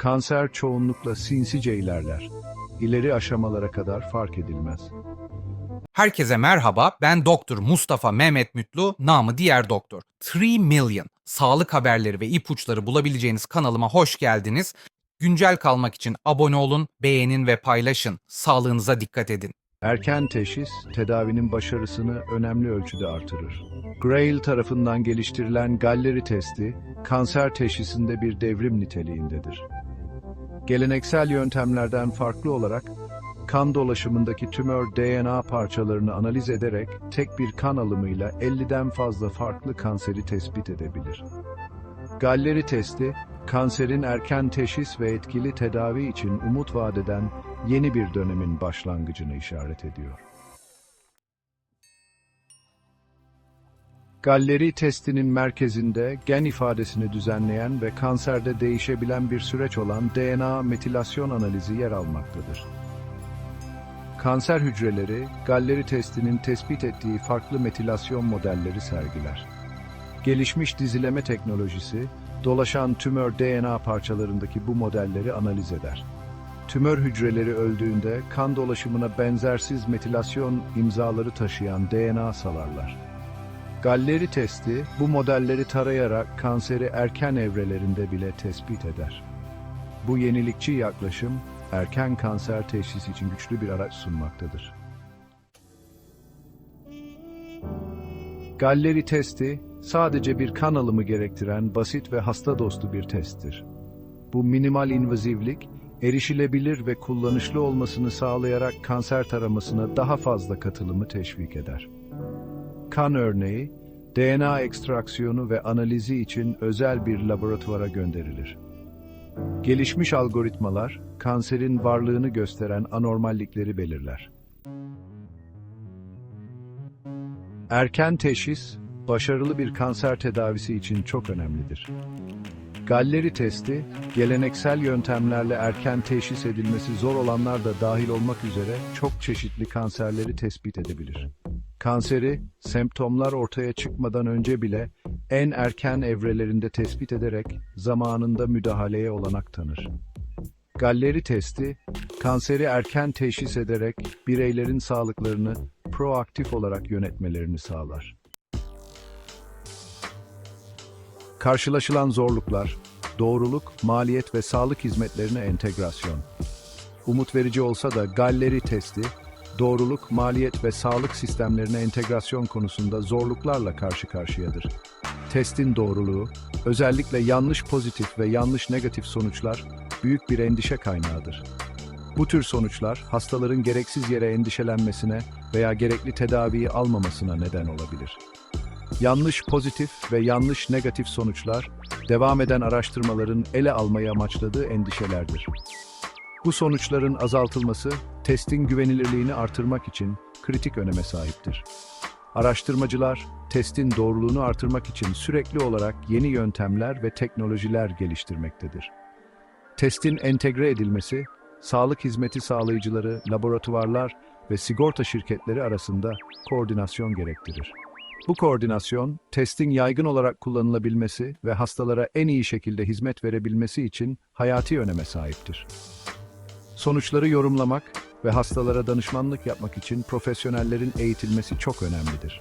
Kanser çoğunlukla sinsice ilerler. İleri aşamalara kadar fark edilmez. Herkese merhaba, ben Doktor Mustafa Mehmet Mütlu, namı diğer doktor. 3 Million, sağlık haberleri ve ipuçları bulabileceğiniz kanalıma hoş geldiniz. Güncel kalmak için abone olun, beğenin ve paylaşın. Sağlığınıza dikkat edin. Erken teşhis, tedavinin başarısını önemli ölçüde artırır. Grail tarafından geliştirilen Galleri testi, kanser teşhisinde bir devrim niteliğindedir. Geleneksel yöntemlerden farklı olarak, kan dolaşımındaki tümör DNA parçalarını analiz ederek tek bir kan alımıyla 50'den fazla farklı kanseri tespit edebilir. Galleri testi, kanserin erken teşhis ve etkili tedavi için umut vadeden yeni bir dönemin başlangıcını işaret ediyor. Galleri testinin merkezinde gen ifadesini düzenleyen ve kanserde değişebilen bir süreç olan DNA metilasyon analizi yer almaktadır. Kanser hücreleri, Galleri testinin tespit ettiği farklı metilasyon modelleri sergiler. Gelişmiş dizileme teknolojisi, dolaşan tümör DNA parçalarındaki bu modelleri analiz eder. Tümör hücreleri öldüğünde kan dolaşımına benzersiz metilasyon imzaları taşıyan DNA salarlar. Galleri testi bu modelleri tarayarak kanseri erken evrelerinde bile tespit eder. Bu yenilikçi yaklaşım erken kanser teşhisi için güçlü bir araç sunmaktadır. Galleri testi sadece bir kan alımı gerektiren basit ve hasta dostu bir testtir. Bu minimal invazivlik, erişilebilir ve kullanışlı olmasını sağlayarak kanser taramasına daha fazla katılımı teşvik eder. Kan örneği, DNA ekstraksiyonu ve analizi için özel bir laboratuvara gönderilir. Gelişmiş algoritmalar, kanserin varlığını gösteren anormallikleri belirler. Erken teşhis, başarılı bir kanser tedavisi için çok önemlidir. Galleri testi, geleneksel yöntemlerle erken teşhis edilmesi zor olanlar da dahil olmak üzere çok çeşitli kanserleri tespit edebilir. Kanseri, semptomlar ortaya çıkmadan önce bile en erken evrelerinde tespit ederek zamanında müdahaleye olanak tanır. Galleri testi, kanseri erken teşhis ederek bireylerin sağlıklarını proaktif olarak yönetmelerini sağlar. Karşılaşılan zorluklar, doğruluk, maliyet ve sağlık hizmetlerine entegrasyon. Umut verici olsa da Galleri testi, doğruluk, maliyet ve sağlık sistemlerine entegrasyon konusunda zorluklarla karşı karşıyadır. Testin doğruluğu, özellikle yanlış pozitif ve yanlış negatif sonuçlar büyük bir endişe kaynağıdır. Bu tür sonuçlar hastaların gereksiz yere endişelenmesine veya gerekli tedaviyi almamasına neden olabilir. Yanlış pozitif ve yanlış negatif sonuçlar, devam eden araştırmaların ele almayı amaçladığı endişelerdir. Bu sonuçların azaltılması, testin güvenilirliğini artırmak için kritik öneme sahiptir. Araştırmacılar, testin doğruluğunu artırmak için sürekli olarak yeni yöntemler ve teknolojiler geliştirmektedir. Testin entegre edilmesi, sağlık hizmeti sağlayıcıları, laboratuvarlar ve sigorta şirketleri arasında koordinasyon gerektirir. Bu koordinasyon, testin yaygın olarak kullanılabilmesi ve hastalara en iyi şekilde hizmet verebilmesi için hayati öneme sahiptir. Sonuçları yorumlamak ve hastalara danışmanlık yapmak için profesyonellerin eğitilmesi çok önemlidir.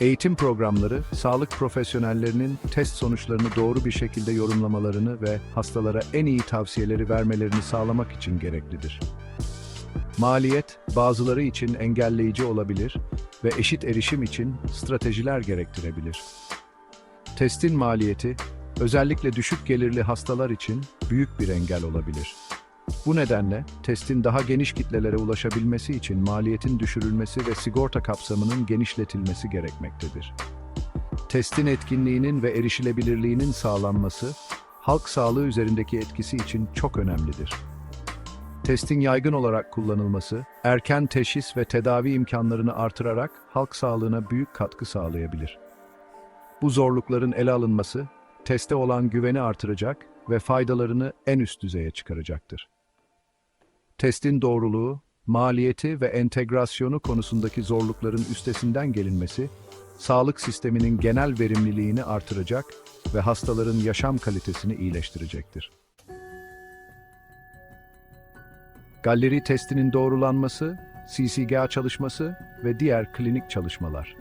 Eğitim programları, sağlık profesyonellerinin test sonuçlarını doğru bir şekilde yorumlamalarını ve hastalara en iyi tavsiyeleri vermelerini sağlamak için gereklidir. Maliyet, bazıları için engelleyici olabilir ve eşit erişim için stratejiler gerektirebilir. Testin maliyeti, özellikle düşük gelirli hastalar için büyük bir engel olabilir. Bu nedenle testin daha geniş kitlelere ulaşabilmesi için maliyetin düşürülmesi ve sigorta kapsamının genişletilmesi gerekmektedir. Testin etkinliğinin ve erişilebilirliğinin sağlanması, halk sağlığı üzerindeki etkisi için çok önemlidir. Testin yaygın olarak kullanılması, erken teşhis ve tedavi imkanlarını artırarak halk sağlığına büyük katkı sağlayabilir. Bu zorlukların ele alınması, teste olan güveni artıracak ve faydalarını en üst düzeye çıkaracaktır. Testin doğruluğu, maliyeti ve entegrasyonu konusundaki zorlukların üstesinden gelinmesi, sağlık sisteminin genel verimliliğini artıracak ve hastaların yaşam kalitesini iyileştirecektir. Galleri testinin doğrulanması, CCGA çalışması ve diğer klinik çalışmalar.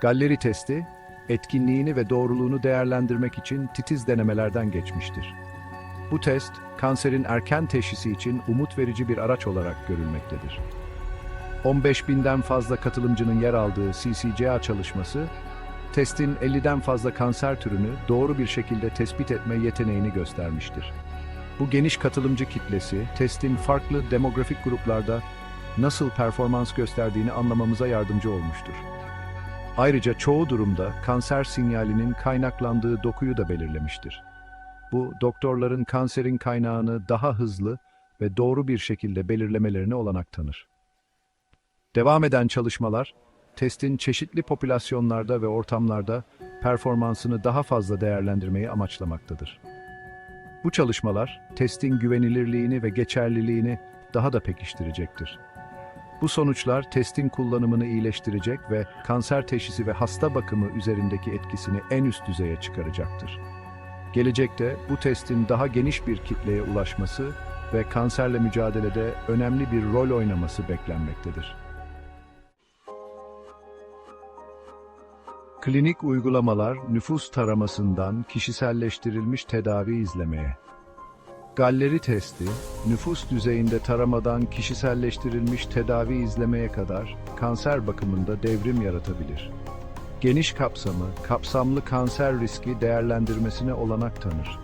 Galleri testi, etkinliğini ve doğruluğunu değerlendirmek için titiz denemelerden geçmiştir. Bu test, kanserin erken teşhisi için umut verici bir araç olarak görülmektedir. 15 binden fazla katılımcının yer aldığı CCGA çalışması, testin 50'den fazla kanser türünü doğru bir şekilde tespit etme yeteneğini göstermiştir. Bu geniş katılımcı kitlesi, testin farklı demografik gruplarda nasıl performans gösterdiğini anlamamıza yardımcı olmuştur. Ayrıca çoğu durumda kanser sinyalinin kaynaklandığı dokuyu da belirlemiştir. Bu, doktorların kanserin kaynağını daha hızlı ve doğru bir şekilde belirlemelerine olanak tanır. Devam eden çalışmalar, testin çeşitli popülasyonlarda ve ortamlarda performansını daha fazla değerlendirmeyi amaçlamaktadır. Bu çalışmalar, testin güvenilirliğini ve geçerliliğini daha da pekiştirecektir. Bu sonuçlar testin kullanımını iyileştirecek ve kanser teşhisi ve hasta bakımı üzerindeki etkisini en üst düzeye çıkaracaktır. Gelecekte bu testin daha geniş bir kitleye ulaşması ve kanserle mücadelede önemli bir rol oynaması beklenmektedir. Klinik uygulamalar nüfus taramasından kişiselleştirilmiş tedavi izlemeye. Galleri testi, nüfus düzeyinde taramadan kişiselleştirilmiş tedavi izlemeye kadar kanser bakımında devrim yaratabilir. Geniş kapsamı, kapsamlı kanser riski değerlendirmesine olanak tanır.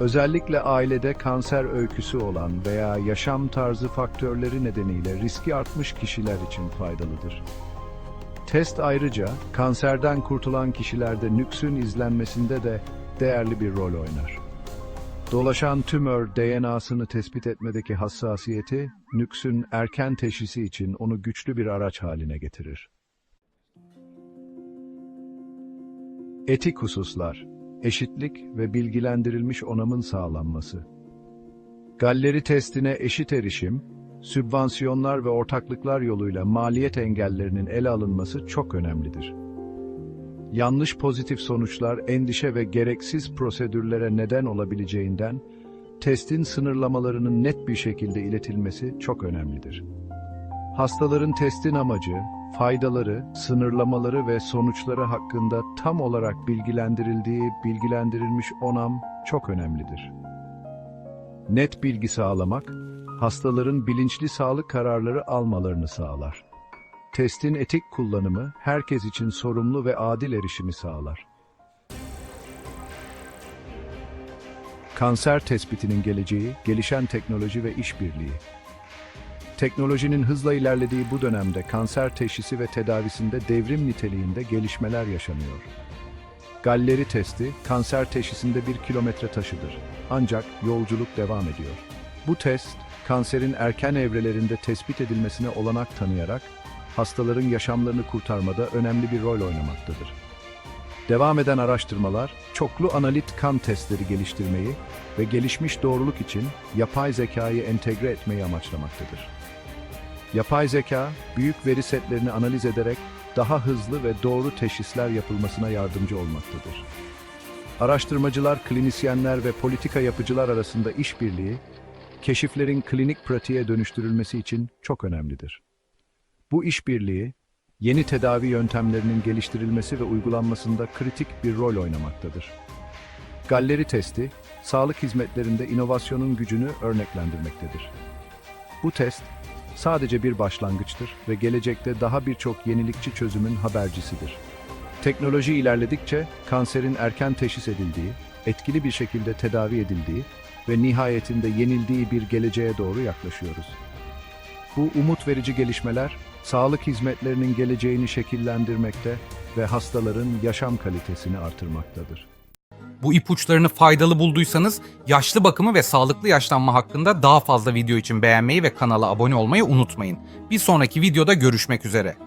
Özellikle ailede kanser öyküsü olan veya yaşam tarzı faktörleri nedeniyle riski artmış kişiler için faydalıdır. Test ayrıca kanserden kurtulan kişilerde nüksün izlenmesinde de değerli bir rol oynar. Dolaşan tümör DNA'sını tespit etmedeki hassasiyeti, nüksün erken teşhisi için onu güçlü bir araç haline getirir. Etik hususlar, eşitlik ve bilgilendirilmiş onamın sağlanması. Galleri testine eşit erişim, sübvansiyonlar ve ortaklıklar yoluyla maliyet engellerinin ele alınması çok önemlidir. Yanlış pozitif sonuçlar endişe ve gereksiz prosedürlere neden olabileceğinden, testin sınırlamalarının net bir şekilde iletilmesi çok önemlidir. Hastaların testin amacı, faydaları, sınırlamaları ve sonuçları hakkında tam olarak bilgilendirildiği bilgilendirilmiş onam çok önemlidir. Net bilgi sağlamak, hastaların bilinçli sağlık kararları almalarını sağlar. Testin etik kullanımı herkes için sorumlu ve adil erişimi sağlar. Kanser tespitinin geleceği, gelişen teknoloji ve işbirliği. Teknolojinin hızla ilerlediği bu dönemde kanser teşhisi ve tedavisinde devrim niteliğinde gelişmeler yaşanıyor. Galleri testi, kanser teşhisinde bir kilometre taşıdır. Ancak yolculuk devam ediyor. Bu test, kanserin erken evrelerinde tespit edilmesine olanak tanıyarak, hastaların yaşamlarını kurtarmada önemli bir rol oynamaktadır. Devam eden araştırmalar, çoklu analit kan testleri geliştirmeyi ve gelişmiş doğruluk için yapay zekayı entegre etmeyi amaçlamaktadır. Yapay zeka, büyük veri setlerini analiz ederek daha hızlı ve doğru teşhisler yapılmasına yardımcı olmaktadır. Araştırmacılar, klinisyenler ve politika yapıcılar arasında işbirliği, keşiflerin klinik pratiğe dönüştürülmesi için çok önemlidir. Bu işbirliği, yeni tedavi yöntemlerinin geliştirilmesi ve uygulanmasında kritik bir rol oynamaktadır. Galleri testi, sağlık hizmetlerinde inovasyonun gücünü örneklendirmektedir. Bu test, sadece bir başlangıçtır ve gelecekte daha birçok yenilikçi çözümün habercisidir. Teknoloji ilerledikçe kanserin erken teşhis edildiği, etkili bir şekilde tedavi edildiği ve nihayetinde yenildiği bir geleceğe doğru yaklaşıyoruz. Bu umut verici gelişmeler, sağlık hizmetlerinin geleceğini şekillendirmekte ve hastaların yaşam kalitesini artırmaktadır. Bu ipuçlarını faydalı bulduysanız yaşlı bakımı ve sağlıklı yaşlanma hakkında daha fazla video için beğenmeyi ve kanala abone olmayı unutmayın. Bir sonraki videoda görüşmek üzere.